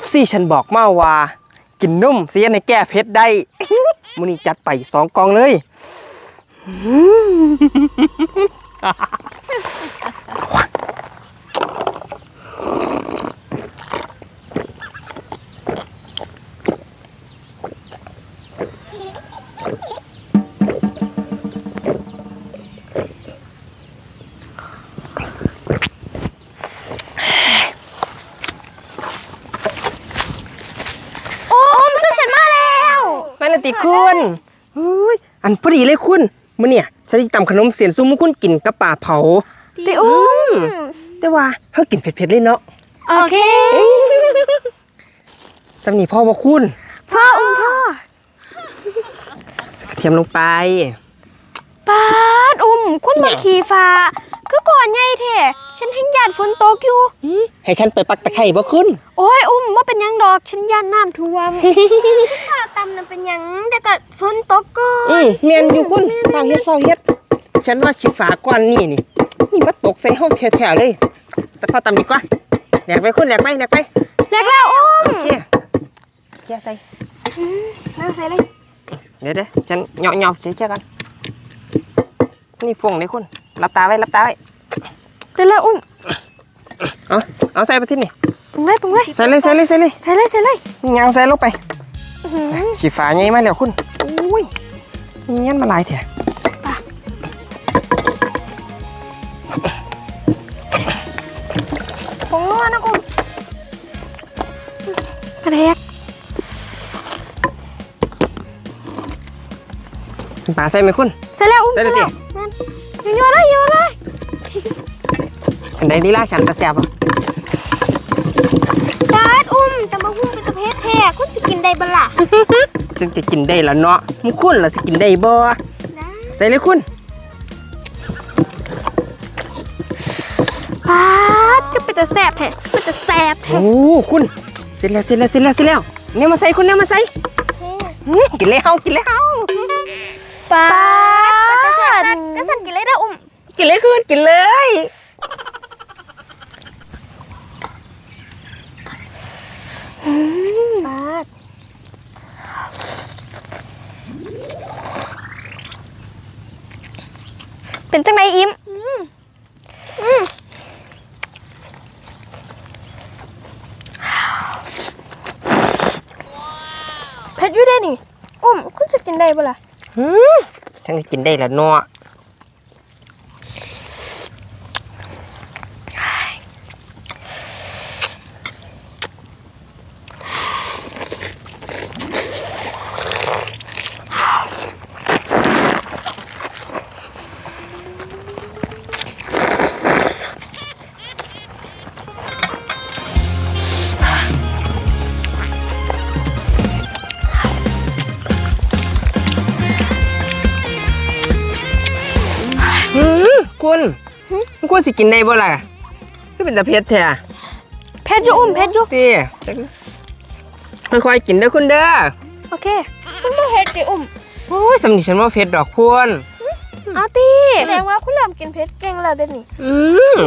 ฟซีฉันบอกมาว่ากินนุ่มเสียในแก้เพชรได้มื้อนี้จัดไปสองกองเลย ติคุณอุ้ยอันพอดีเลยคุณมื้อเนี่ยฉันสิตำขนมเสียนซุ่มให้คุณกินกับป่าเผาติอุ้มแต่ว่าเฮากินเผ็ดๆเลยเนาะโอเคสำนีพ่อบ่คุณ พ่ออุ้มพ่อใส่กระเทียมลงไปปาดอุ้มคุณมันขี่ฟ้า คือก่อนใหญ่แท้ฉันแห่งยานฝนตกอยู่ ให้ฉันไปปักตะไคร่บ่คุณโอ้ยอุ้มว่าเป็นหยังดอกฉันยานน้ำท่วมฟ้าตำนั่นเป็นหยังแต่ก็ฝนตกก็อืมเมียนอยู่คุณฟังเฮ็ดฟังเฮ็ด ฉันว่าสิฝาก่อนนี่นี่ นี่มาตกใส่ห้องแถวๆเลย แต่พอตำดีกว่าแหลกไปคุณแหลกไปแหลกไปแรกแล้วอุ้มโอเคแค่ใส่น้ำใส่เลยเดี๋ยวเดี๋ยวฉันเหยาะเหยาะเจ๊ๆกันนี่ฟงเลยคุณรับตาไว้รับตาไว้ เดี๋ยวแล้วอุ้มเอาเอาใส่ไปที่นี่ปรุงเลยปรุงเลยใส่เลยใส่เลยใส่เลยใส่เลยใส่เลยนี่ยางใส่ลงไปอื้อหือขีฝาใหญ่มาแล้วคุณอุ้ยนี่ยันมาหลายแถะผงนัวนะอุ้มกระเทกปลาใส่ไหมคุณใส่แล้วอุ้มใส่ใส่เลยแล้วนั่นโยนเลยโยนเลย อันใดลีลาฉันจะแซ่บอะจาดอุ้มแต่มาหุ้มเป็นตะเพศแท้คุณสิกินได้บ่ล่ะฉันจะกินได้ละเนาะมึงคุณล่ะสิกินได้บ่ได้ใส่เลยคุณปาดก็เป็นตะแสบแท้เป็นตะแสบแท้โอ้คุณเสร็จแล้วเสร็จแล้วเสร็จแล้วเสร็จแล้วเนี่ยมาใส่คุณเนี่ยมาใส่อื้อกินแล้วกินแล้วปาดเป็นตะแสบก็สั่นกินเลยเด้ออุ้มกินเลยคุณกินเลย ปาด เป็นจังไดอิ่มอืมอืมเผ็ดอยู่เด้นี่อุ้มคุณจะกินได้บ่ล่ะหืมทั้งได้กินได้ละเนาะ คุณมึงควรสิกินได้บ่ล่ะคือเป็นตะเพ็ดแท้เผ็ดอยู่อุ้มเผ็ดอยู่ตีค่อยๆกินเด้อคุณเด้อโอเคคุณบ่เผ็ดดิอุ้มโอ้ยสำนีฉันว่าเผ็ดดอกคุณเอาตีแสดงว่าคุณเริ่มกินเผ็ดเก่งแล้วเด้นี่อืม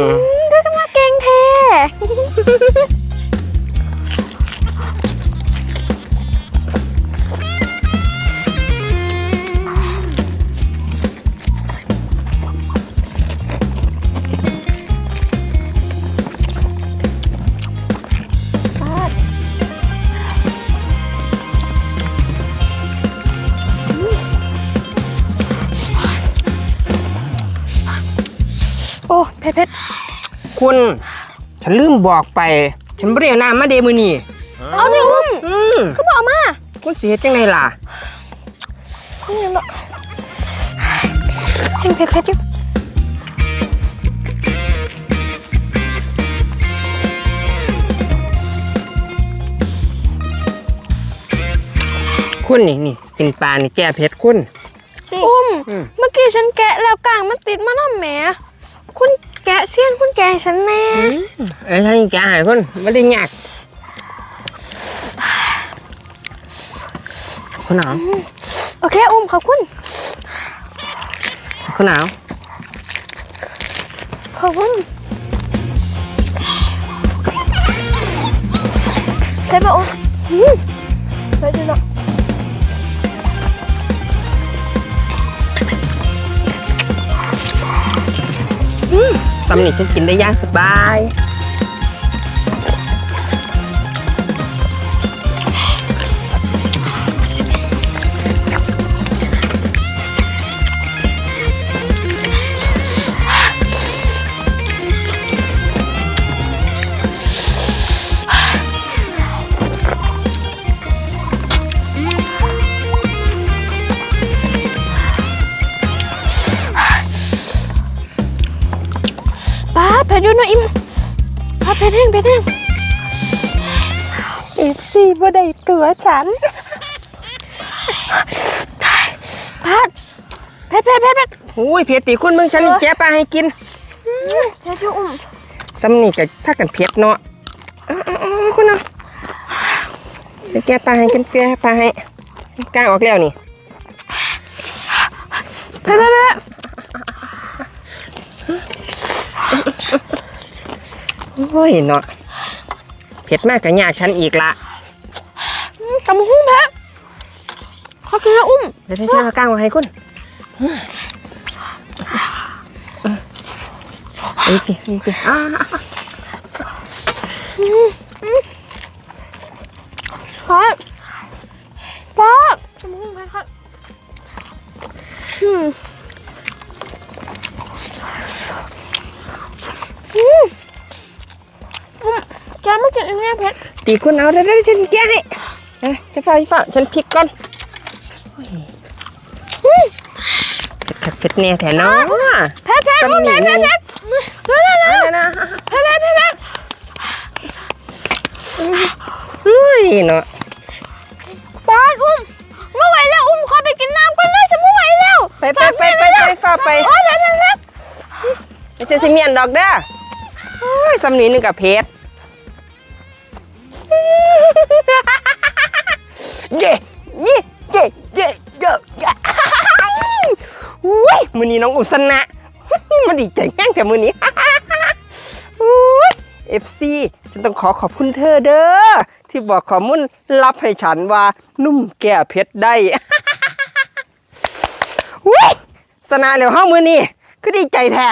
คุณ ฉันลืมบอกไป ฉันบ่ได้เอาน้ำมาเดมื้อนี้เอาดิอุ้มอืมคือบอกมาคุณสิเฮ็ดจังไดล่ะคุณยังบอกเห็นเผ็ดเผ็ดอยู่คุณนี่นี่กินปลานี่แก้เผ็ดคุณ อุ้ม อืม เมื่อกี้ฉันแกะแล้วกลางมันติดมาน้ำแหม คุณแกะเสี้ยนคุณแกะให้ฉันแน่เอ้ยฉันแกะให้คุณบ่ได้ยากคุณหนาวโอเคอุ้มขอบคุณคุณหนาวขอบคุณเผ็ดผ็ดปะอุ้มอืมเผ็ดจริงเนาะ สำนีฉันกินได้ย่างสบาย เผ็ดอยู่เนาะอิมป้าเผ็ดแห้งเผ็ดแห้งเอฟซีบ่ได้ตัวฉันป้าเผ็ดเผ็ดเผ็ดเผ็ดอุ้ยเผ็ดตีคุณมึงฉันนี่แกะปลาให้กินอืมเผ็ดอยู่อุ้มสำนีกับพากันเผ็ดเนาะเอาเอาเอาคุณเอาจะแกะปลาให้กินแกะปลาให้กางออกแล้วนี่เผ็ดเผ็ดเผ็ด โอ้ยเนาะเผ็ดมากกับยากฉันอีกละอืมตำหุ้งเผ็ดขอกินแล้วอุ้มเดี๋ยวฉันจะมากางออกให้คุณเอ้ยพี่นี่พี่อ่าป้า นอันเนี้ยเผ็ดตีคุณเอาได้ได้ฉันแกะให้เอ้ยจะฝ่าจะฝ่าฉันพลิกก่อนขัดเผ็ดแน่แถเนาะเผ็ดเผ็ดอุ้มเผ็ดเผ็ดเผ็ดเร็วเร็วเร็วเอานะเผ็ดเผ็ดเผ็ดเผ็ดเฮ้ยเนาะป้าอุ้มไม่ไหวแล้วอุ้มขอไปกินน้ำก่อนเลยฉันไม่ไหวแล้วไปไปไปไปไปฝ่าไปโอ้ยเผ็ดเผ็ดเผ็ดเดี๋ยวจะสิเมียนดอกเด้อโอ้ยสำนีหนึงกับเพชร เย่เย่เย่เย่เย่เย่อุ้ยมือนี้น้องอุศนะมันดีใจแห้งแต่มือนี้เอฟซีฉันต้องขอขอบคุณเธอเด้อที่บอกข้อมูลลับให้ฉันว่านุ่มแก่เพชรได้อุ้ยสนาเหลียวห้ามือนี้คือดีใจแท้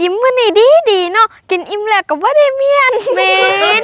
อิ่มมื้อนี้ดีดีเนาะกินอิ่มแล้วก็บ่ได้เมียนเม็ด